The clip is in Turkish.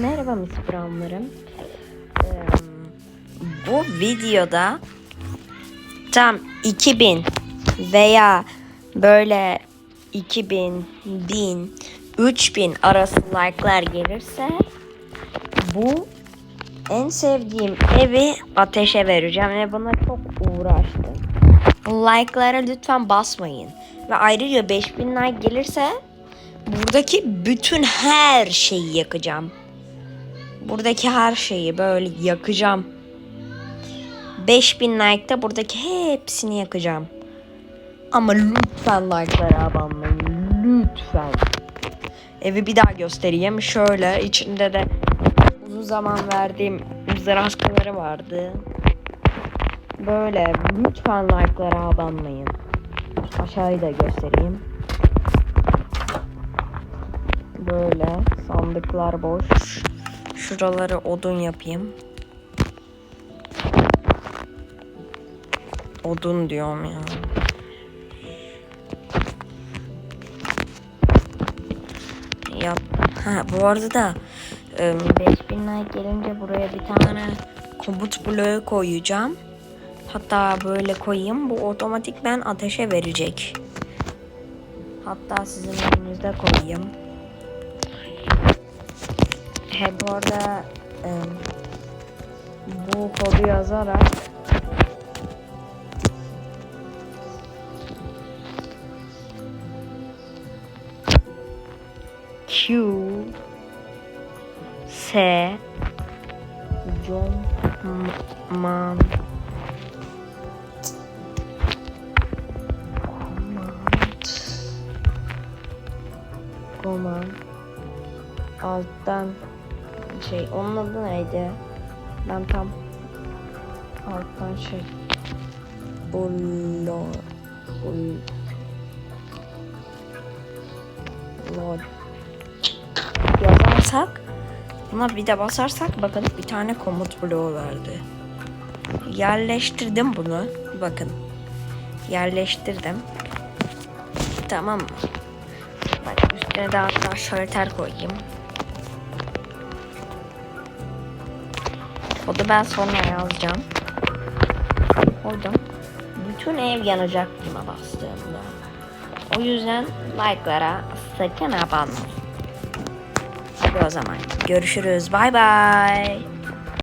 Merhaba Miss Brown'larım. Ee, bu videoda tam 2000 veya böyle 2000, 1000, 3000 arası like'lar gelirse bu en sevdiğim evi ateşe vereceğim ve buna çok uğraştım. Like'lara lütfen basmayın. Ve ayrıca 5000 like gelirse buradaki bütün her şeyi yakacağım. Buradaki her şeyi böyle yakacağım. 5000 like'da buradaki hepsini yakacağım. Ama lütfen like'lara abanmayın. Lütfen. Evi bir daha göstereyim. Şöyle içinde de uzun zaman verdiğim zırhları vardı. Böyle lütfen like'lara abanmayın. Aşağıyı da göstereyim. Böyle sandıklar boş. Şuraları odun yapayım. Odun diyorum ya. Yap. Ha bu arada da e, 5000 like gelince buraya bir tane komut bloğu koyacağım. Hatta böyle koyayım. Bu otomatikmen ateşe verecek. Hatta sizin önünüzde koyayım. He bu arada e, bu kodu yazarak Q S John Man Command. Command. Alttan şey onun adı neydi? Ben tam alttan şey Ulo Ul Lord yazarsak buna bir de basarsak bakın bir tane komut bloğu verdi. Yerleştirdim bunu. Bakın. Yerleştirdim. Tamam mı? Bak üstüne de hatta şalter koyayım. Kodu ben sonra yazacağım. Koydum. Bütün ev yanacak buna bastığımda. O yüzden like'lara sakın abanmayın. Hadi o zaman görüşürüz. Bay bay.